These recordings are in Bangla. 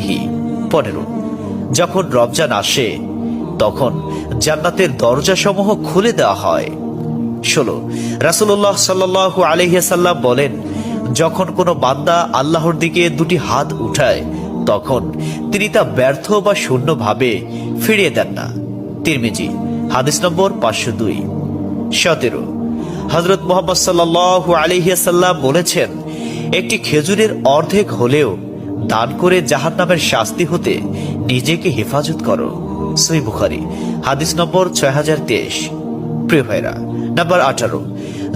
বিহামদিহি পনেরো। যখন রমজান আসে, তখন জান্নাতের দরজাসমূহ খুলে দেওয়া হয়। ষোলো। রাসুল্লাহ সাল্লাহ আলহিয়াসাল্লাম বলেন, যখন কোনো বান্দা আল্লাহর দিকে দুটি হাত উঠায়, তখন তিনি তা ব্যর্থ বা শূন্যভাবে ফিরিয়ে দেন না। তিরমিজি, হাদিস নম্বর পাঁচশো দুই। সতেরো। হজরত মোহাম্মদ সাল্লাহ আলহিয়াসাল্লাম বলেছেন, একটি খেজুরের অর্ধেক হলেও দান করে জাহান নামের শাস্তি হতে নিজেকে হেফাজত করো। সই বুখারি, হাদিস নম্বর ছয় হাজার তেইশ। প্রিয় ভাইরা নাম্বার আঠারো।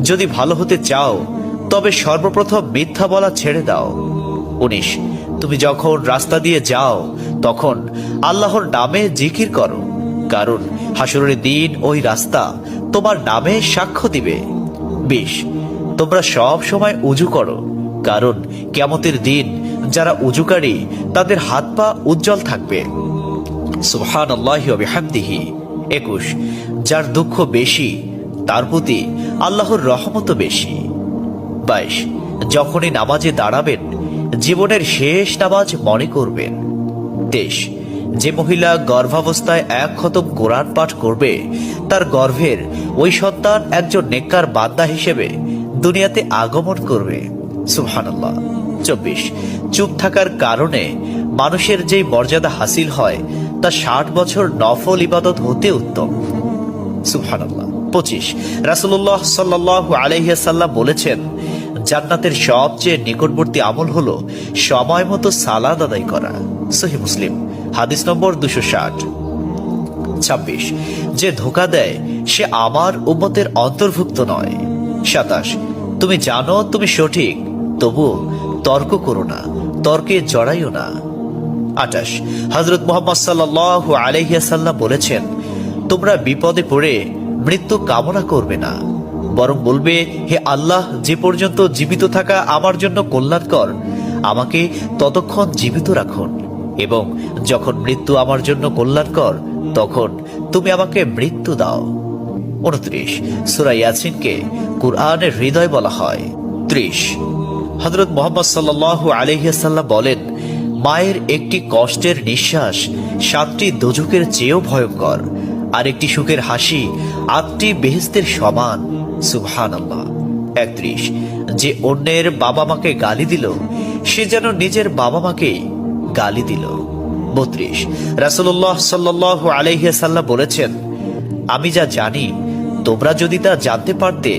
যদি ভালো হতে চাও, তবে সর্বপ্রথম মিথ্যা বলা ছেড়ে দাও। উনিশ। তুমি যখন রাস্তা দিয়ে যাও, তখন আল্লাহর নামে জিকির করো, কারণ হাসরের দিন ওই রাস্তা তোমার নামে সাক্ষ্য দিবে। বিশ। তোমরা সব সময় উজু করো, কারণ কেমতের দিন যারা উজুকারী, তাদের হাত পা উজ্জ্বল থাকবে। সুহান আল্লাহামদিহি একুশ, যার দুঃখ বেশি, তার প্রতি আল্লাহর রহমত বেশি। বাইশ, যখনই নামাজে দাঁড়াবেন, জীবনের শেষ নামাজ মনে করবেন। তেইশ, যে মহিলা গর্ভাবস্থায় এক খতম কোরআন পাঠ করবে, তার গর্ভের ওই সন্তান একজন নেককার বান্দা হিসেবে দুনিয়াতে আগমন করবে। সুবহানাল্লাহ। চব্বিশ। চুপ থাকার কারণে মানুষের যেই মর্যাদা হাসিল হয়, তা ষাট বছর নফল ইবাদত হতে উত্তম। সুবহানাল্লাহ। পঁচিশ। রাসুল্লাহ সাল্লাহ আলহিয়াসাল্লাম বলেছেন, জান্নাতের সবচেয়ে নিকটবর্তী আমল হলো সময় মতো সালাদ আদায় করা। সহি মুসলিম। হাদিস নম্বর দুশো ষাট। ছাব্বিশ। যে ধোকা দেয়, সে আমার উম্মতের অন্তর্ভুক্ত নয়। সাতাশ। তুমি জানো, তুমি সঠিক। তবু তর্ক করো না, তর্কে জড়াইও না। আটাশ হজরত মোহাম্মদ সাল্লাহ আলহিয়াসাল্লাম বলেছেন, তোমরা বিপদে পড়ে মৃত্যু কামনা করবে না, বরং বলবে, হে আল্লাহ, যে পর্যন্ত জীবিত থাকা আমার জন্য কল্যাণকর, আমাকে ততক্ষণ জীবিত রাখুন, এবং যখন মৃত্যু আমার জন্য কল্যাণকর, তখন তুমি আমাকে মৃত্যু দাও। উনত্রিশ, সুরা ইয়াসিনকে কুরআনের হৃদয় বলা হয়। ত্রিশ হজরত মোহাম্মদ সাল্লাহ আলহিয়াসাল্লাম বলেন, মায়ের একটি কষ্টের নিঃশ্বাস সাতটি দোজকের চেয়েও ভয়ঙ্কর আর একটি সুখের হাসি আটটি বেহেস্তের সমান। সুবহান আল্লাহ একত্রিশ, যে অন্যের বাবা মাকে গালি দিল, সে যেন নিজের বাবা মাকেই গালি দিল। বত্রিশ রাসুল্লাহ সাল্লাহ আলহিয়াসাল্লাম বলেছেন, আমি যা জানি, তোমরা যদি তা জানতে পারতে,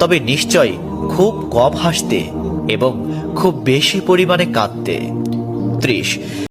তবে নিশ্চয় খুব কম হাসতে এবং খুব বেশি পরিমাণে কাঁদতে। ত্রিশ